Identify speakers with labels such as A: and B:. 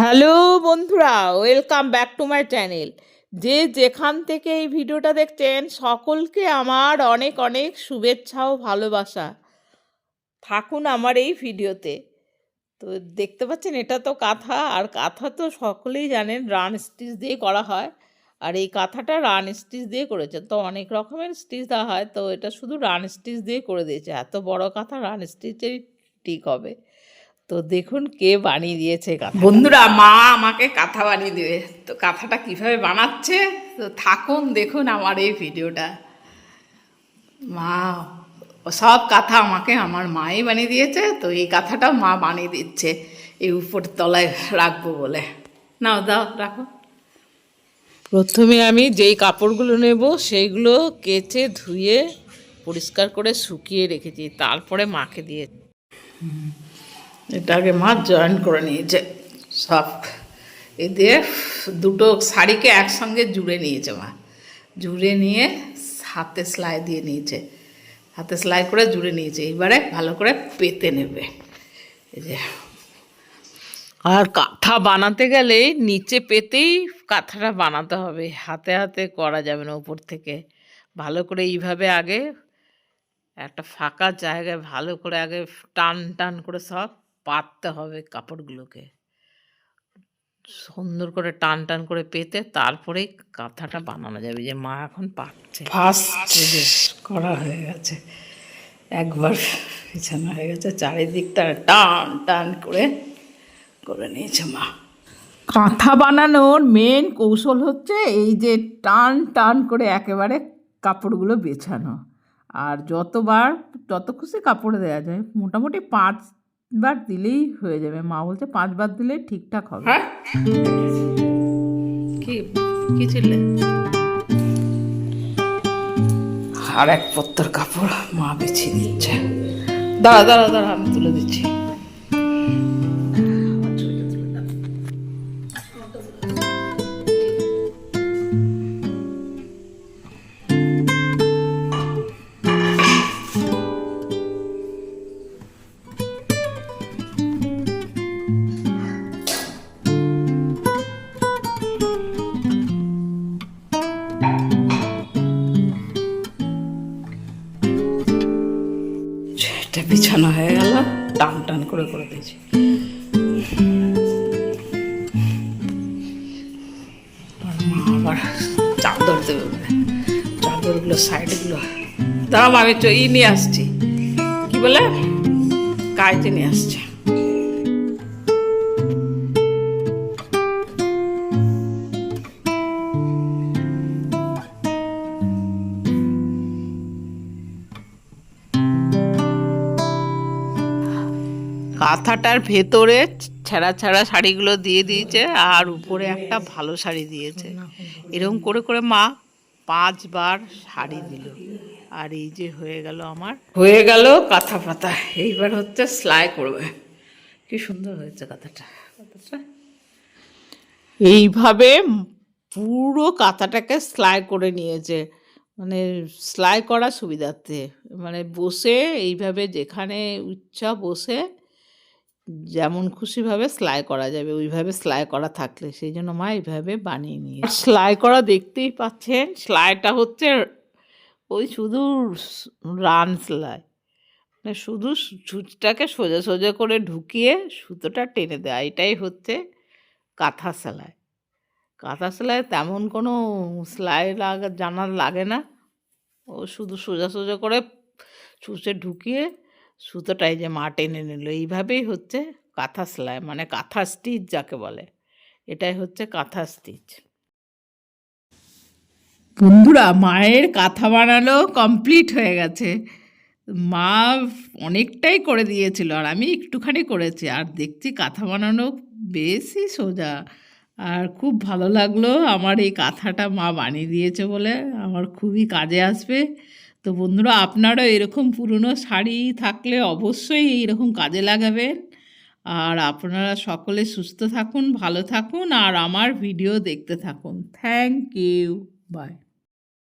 A: Hello বন্ধুরা, welcome back to my channel. যে যেখান থেকে এই ভিডিওটা দেখছেন, সকলকে আমার অনেক অনেক শুভেচ্ছা ও ভালোবাসা। থাকুন আমার এই ভিডিওতে। তো দেখতে পাচ্ছেন, এটা তো কাঁথা, আর কাঁথা তো সকলেই জানেন, রান স্টিচ দিয়ে করা হয়। আর এই কাঁথাটা রান স্টিচ দিয়ে করেছে। তো অনেক রকমের স্টিচ দেওয়া হয়, তো এটা শুধু রান স্টিচ দিয়ে করে দিয়েছে। এত বড় কাঁথা, রান স্টিচেরই ঠিক হবে। তো দেখুন কে বানিয়ে দিয়েছে কাঁথা বন্ধুরা মা আমাকে কাঁথা বানিয়ে দেবে। তো কাঁথাটা কীভাবে বানাচ্ছে? তো থাকুন দেখুন আমার এই ভিডিওটা। মা সব কাঁথা আমাকে আমার মাই বানিয়ে দিয়েছে। তো এই কাঁথাটাও মা বানিয়ে দিচ্ছে। এই উপর তলায় রাখব বলে। নাও দাও রাখো। প্রথমে আমি যেই কাপড়গুলো নেব সেইগুলো কেচে ধুয়ে পরিষ্কার করে শুকিয়ে রেখেছি। তারপরে মাকে দিয়ে এটাকে মা জয়েন করে নিয়েছে। সব। এ দিয়ে দুটো শাড়িকে একসঙ্গে জুড়ে নিয়েছে মা। জুড়ে নিয়ে হাতে সেলাই দিয়ে নিয়েছে। হাতে সেলাই করে জুড়ে নিয়েছে। এবারে ভালো করে পেতে নেবে। এই যে। আর কাঁথা বানাতে গেলে নিচে পেতেই কাঁথাটা বানাতে হবে। হাতে হাতে করা যাবে না উপর থেকে। ভালো করে এইভাবে আগে একটা ফাঁকা জায়গায় ভালো করে আগে টান টান করে সব পাততে হবে কাপড়গুলোকে। সুন্দর করে টান টান করে পেতে তারপরেই কাঁথাটা বানানো যাবে যে মা এখন পাচ্ছে ফার্স্ট করা হয়ে গেছে। একবার বিছানো হয়ে গেছে চারিদিকটা টান টান করে করে নিয়েছে মা। কাঁথা বানানোর মেন কৌশল হচ্ছে এই যে টান টান করে একেবারে কাপড়গুলো বেছানো। আর যতবার যত খুশি কাপড় দেওয়া যায়। মোটামুটি পাঁচবার দিলেই হয়ে যাবে। মা বলছে পাঁচবার দিলে ঠিকঠাক হবে। হ্যাঁ? কি কি ছিলে আর এক পত্তর কাপড় মা বেছে দিচ্ছে দাঁড়া দাঁড়া দাঁড়া আমি তুলে দিচ্ছি। বিছানো হয়ে গেল। টান টান করে করে দিয়েছি। আবার চাদর দেবে। চাদরগুলো, সাইডগুলো। দাঁড়াও আমি ই নিয়ে আসছি। কি বলে? কাইতে নিয়ে আসছে। কাঁথাটার ভেতরে ছেঁড়া ছেঁড়া শাড়িগুলো দিয়ে দিয়েছে আর উপরে একটা ভালো শাড়ি দিয়েছে। এরকম করে করে মা পাঁচবার শাড়ি দিল। আর এই যে হয়ে গেল আমার। হয়ে গেল কাঁথা পাতা। এইবার হচ্ছে সেলাই করবে। কি সুন্দর হয়েছে কাঁথাটা। কাঁথাটা এইভাবে পুরো কাঁথাটাকে সেলাই করে নিয়েছে। মানে সেলাই করা সুবিধার্থে। মানে বসে এইভাবে যেখানে ইচ্ছা বসে যেমন খুশিভাবে সেলাই করা যাবে ওইভাবে সেলাই করা থাকলে। সেই জন্য মা এইভাবে বানিয়ে নিয়ে সেলাই করা দেখতেই পাচ্ছেন সেলাইটা হচ্ছে ওই শুধু রান সেলাই মানে শুধু সুচটাকে সোজা সোজা করে ঢুকিয়ে সুতোটা টেনে দেওয়া এটাই হচ্ছে কাঁথা সেলাই কাঁথা সেলাই তেমন কোনো সেলাই লাগা জানার লাগে না। ও শুধু সোজা সোজা করে সুচে ঢুকিয়ে সুতোটাই যে মা টেনে নিল। এইভাবেই হচ্ছে কাঁথা সেলাই মানে কাঁথা স্টিচ যাকে বলে। এটাই হচ্ছে কাঁথা স্টিচ। বন্ধুরা, মায়ের কাঁথা বানানো কমপ্লিট হয়ে গেছে। মা অনেকটাই করে দিয়েছিল, আর আমি একটুখানি করেছি। আর দেখছি কাঁথা বানানো বেশি সোজা। আর খুব ভালো লাগল আমার এই কাঁথাটা মা বানিয়ে দিয়েছে বলে। আমার খুবই কাজে আসবে। তো বন্ধুরা, আপনারা এরকম পুরনো শাড়ি থাকলে অবশ্যই এইরকম কাজে লাগাবেন। আর আপনারা সকলে সুস্থ থাকুন, ভালো থাকুন, আর আমার ভিডিও দেখতে থাকুন। Thank you by